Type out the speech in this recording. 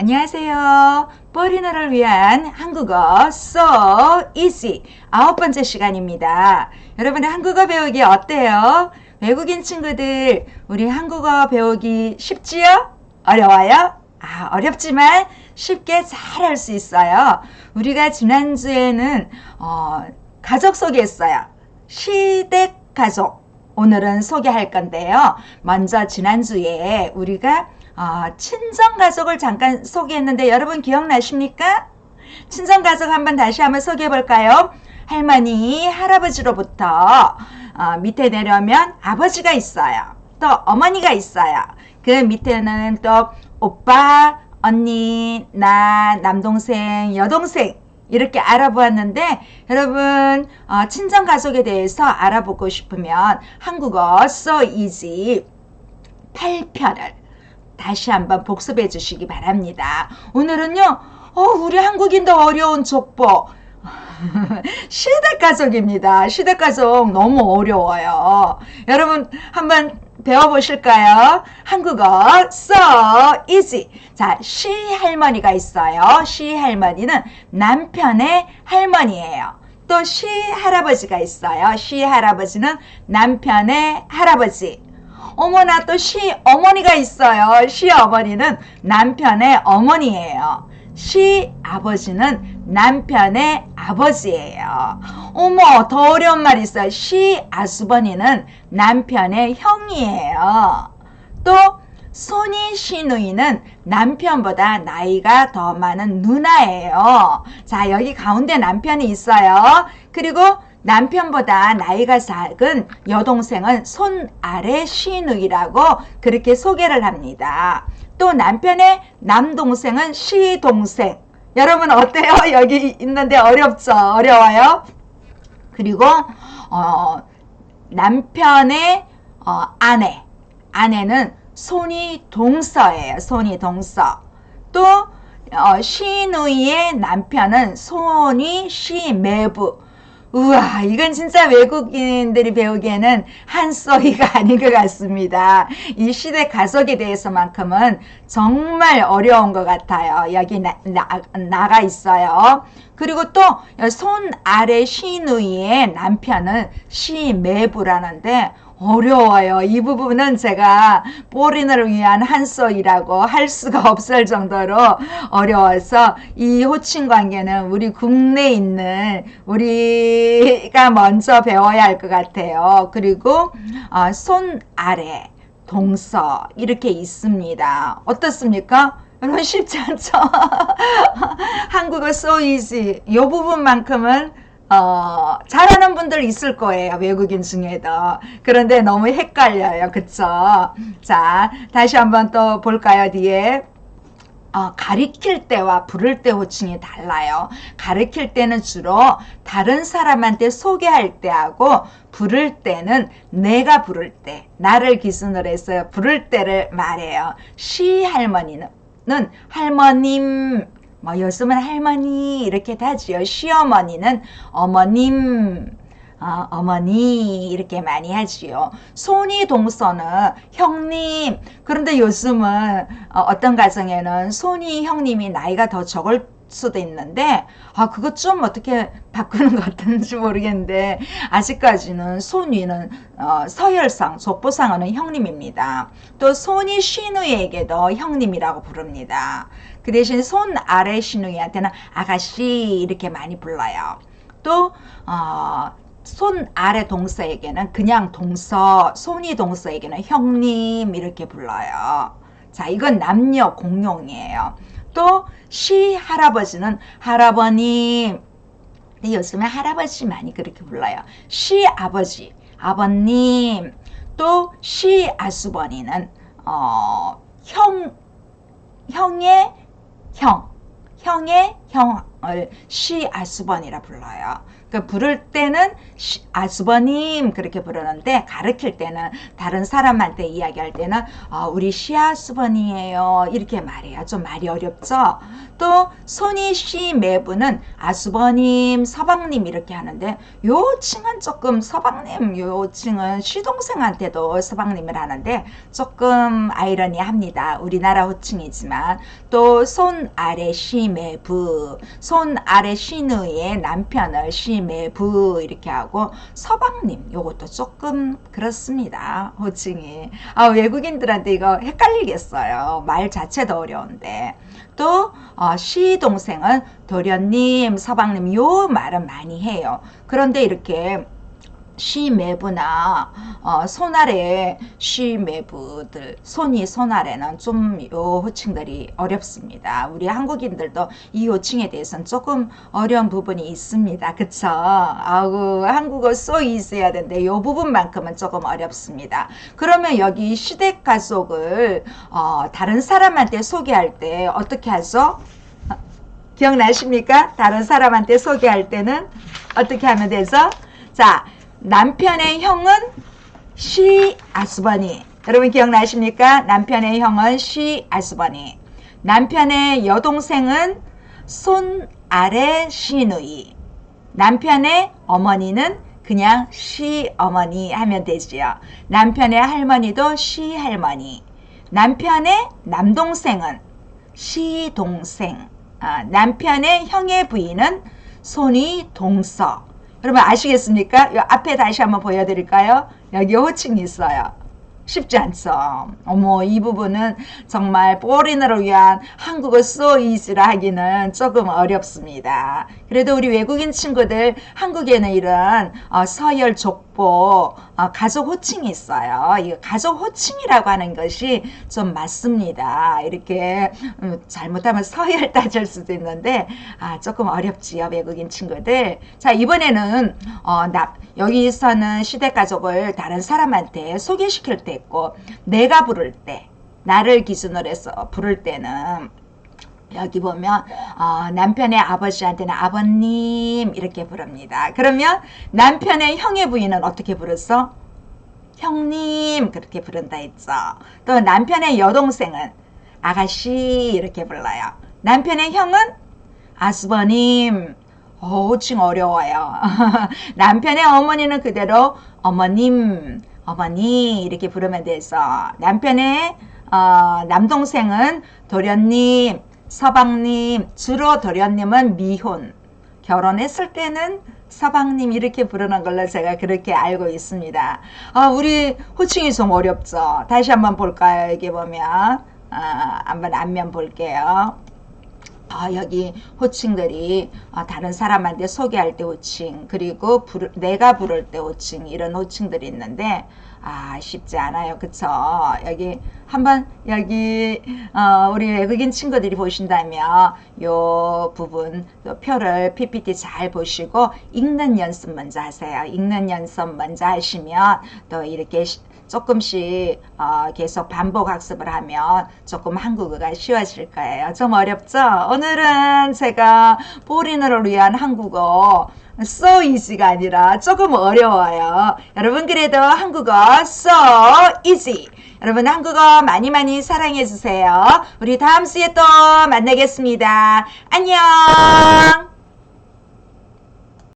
안녕하세요. 뽀리너를 위한 한국어 So Easy 아홉 번째 시간입니다. 여러분의 한국어 배우기 어때요? 외국인 친구들 우리 한국어 배우기 쉽지요? 어려워요? 아, 어렵지만 쉽게 잘 할 수 있어요. 우리가 지난주에는 어, 가족 소개했어요. 시댁 가족. 오늘은 소개할 건데요. 먼저 지난주에 우리가 어, 친정 가족을 잠깐 소개했는데 여러분 기억나십니까? 친정 가족 한번 다시 한번 소개해 볼까요? 할머니, 할아버지로부터 어, 밑에 내려오면 아버지가 있어요. 또 어머니가 있어요. 그 밑에는 또 오빠, 언니, 나, 남동생, 여동생 이렇게 알아보았는데 여러분 어, 친정 가족에 대해서 알아보고 싶으면 한국어 So Easy 8편을 다시 한번 복습해 주시기 바랍니다. 오늘은요, 어, 우리 한국인도 어려운 족보. 시댁 가족입니다. 시댁 가족 너무 어려워요. 여러분 한번 배워보실까요? 한국어 so easy. 자, 시 할머니가 있어요. 시 할머니는 남편의 할머니예요. 또 시 할아버지가 있어요. 시 할아버지는 남편의 할아버지. 어머나 또 시 어머니가 있어요. 시 어머니는 남편의 어머니예요. 시 아버지는 남편의 아버지예요. 어머 더 어려운 말 있어요. 시 아주버니는 남편의 형이에요. 또 손이 시누이는 남편보다 나이가 더 많은 누나예요. 자 여기 가운데 남편이 있어요. 그리고 남편보다 나이가 작은 여동생은 손 아래 시누이라고 그렇게 소개를 합니다. 또 남편의 남동생은 시동생. 여러분 어때요? 여기 있는데 어렵죠? 어려워요? 그리고 어, 남편의 어, 아내. 아내는 손이 동서예요. 손이 동서. 또 어, 시누이의 남편은 손이 시매부. 우와, 이건 진짜 외국인들이 배우기에는 한소리가 아닌 것 같습니다. 이 시대 가족에 대해서만큼은 정말 어려운 것 같아요. 여기 나, 나, 나 가 있어요. 그리고 또 손 아래 시누이의 남편은 시매부라는데 어려워요. 이 부분은 제가 뽀린을 위한 한소이라고 할 수가 없을 정도로 어려워서 이 호칭 관계는 우리 국내에 있는 우리가 먼저 배워야 할 것 같아요. 그리고 어, 손 아래 동서 이렇게 있습니다. 어떻습니까? 여러분 쉽지 않죠? 한국어 so easy 이 부분만큼은 어, 잘하는 분들 있을 거예요. 외국인 중에도. 그런데 너무 헷갈려요. 그쵸? 자, 다시 한번 또 볼까요? 뒤에. 어, 가리킬 때와 부를 때 호칭이 달라요. 가리킬 때는 주로 다른 사람한테 소개할 때 하고 부를 때는 내가 부를 때, 나를 기준으로 해서 부를 때를 말해요. 시 할머니는 할머님, 뭐 요즘은 할머니 이렇게 하지요. 시어머니는 어머님, 어, 어머니 이렇게 많이 하지요. 손이 동서는 형님. 그런데 요즘은 어, 떤 가정에는 손이 형님이 나이가 더 적을 수도 있는데 아 그것 좀 어떻게 바꾸는 것 같은지 모르겠는데 아직까지는 손위는 어, 서열상 족보상은 형님입니다. 또 손이 시누이에게도 형님이라고 부릅니다. 그 대신 손 아래 시누이한테는 아가씨 이렇게 많이 불러요. 또 어, 손 아래 동서에게는 그냥 동서, 손이 동서에게는 형님 이렇게 불러요. 자, 이건 남녀 공용이에요. 또 시 할아버지는 할아버님. 근데 요즘에 할아버지 많이 그렇게 불러요. 시 아버지, 아버님. 또 시 아주버니는 어, 형 형의 형, 형의 형시 아수번이라 불러요. 그 부를 때는 시, 아수버님 그렇게 부르는데 가르칠 때는 다른 사람한테 이야기할 때는 어, 우리 시아수번이에요 이렇게 말해요. 좀 말이 어렵죠. 또 손이 시 매부는 아수버님, 서방님 이렇게 하는데 요 칭은 조금 서방님 요 칭은 시동생한테도 서방님을 하는데 조금 아이러니합니다. 우리나라 호칭이지만 또 손 아래 시 매부 손 아래 시누이의 남편을 시매부 이렇게 하고 서방님 요것도 조금 그렇습니다. 호칭이 아, 외국인들한테 이거 헷갈리겠어요. 말 자체도 어려운데 또 어, 시동생은 도련님, 서방님 요 말은 많이 해요. 그런데 이렇게 시매부나 어, 손아래 시매부들 손이 손아래는 좀 요 호칭들이 어렵습니다. 우리 한국인들도 이 호칭에 대해서는 조금 어려운 부분이 있습니다. 그쵸? 아우 한국어 써 있어야 되는데 요 부분만큼은 조금 어렵습니다. 그러면 여기 시댁 가족을 어, 다른 사람한테 소개할 때 어떻게 하죠? 어, 기억나십니까? 다른 사람한테 소개할 때는 어떻게 하면 되죠? 자, 남편의 형은 시 아스버니. 여러분 기억나십니까? 남편의 형은 시 아스버니. 남편의 여동생은 손 아래 시누이. 남편의 어머니는 그냥 시 어머니 하면 되지요. 남편의 할머니도 시 할머니. 남편의 남동생은 시 동생. 아, 남편의 형의 부인은 손이 동서. 여러분 아시겠습니까? 이 앞에 다시 한번 보여드릴까요? 여기 호칭이 있어요. 쉽지 않죠. 어머, 이 부분은 정말 포리너를 위한 한국어 소이즈라 하기는 조금 어렵습니다. 그래도 우리 외국인 친구들 한국에는 이런 어, 서열 족보 어, 가족 호칭이 있어요. 이 가족 호칭이라고 하는 것이 좀 맞습니다. 이렇게 음, 잘못하면 서열 따질 수도 있는데 아, 조금 어렵지요, 외국인 친구들. 자, 이번에는 어, 나, 여기서는 시댁 가족을 다른 사람한테 소개시킬 때 있고 내가 부를 때 나를 기준으로 해서 부를 때는 여기 보면 어, 남편의 아버지한테는 아버님 이렇게 부릅니다. 그러면 남편의 형의 부인은 어떻게 부르어? 형님 그렇게 부른다 했죠. 또 남편의 여동생은 아가씨 이렇게 불러요. 남편의 형은 아스버님 어, 호칭 어려워요. 남편의 어머니는 그대로 어머님, 어머니 이렇게 부르면 돼서 남편의 어, 남동생은 도련님, 서방님, 주로 도련님은 미혼. 결혼했을 때는 서방님 이렇게 부르는 걸로 제가 그렇게 알고 있습니다. 아, 우리 호칭이 좀 어렵죠. 다시 한번 볼까요? 여기 보면. 아, 한번 앞면 볼게요. 아, 여기 호칭들이 아, 다른 사람한테 소개할 때 호칭 그리고 부를, 내가 부를 때 호칭 이런 호칭들이 있는데 아 쉽지 않아요 그쵸 여기 한번 여기 어, 우리 외국인 친구들이 보신다면 요 부분 요 표를 PPT 잘 보시고 읽는 연습 먼저 하세요 읽는 연습 먼저 하시면 또 이렇게 시- 조금씩 어, 계속 반복 학습을 하면 조금 한국어가 쉬워질 거예요. 좀 어렵죠? 오늘은 제가 포리너를 위한 한국어 so easy가 아니라 조금 어려워요. 여러분 그래도 한국어 so easy. 여러분 한국어 많이 많이 사랑해 주세요. 우리 다음 주에 또 만나겠습니다. 안녕.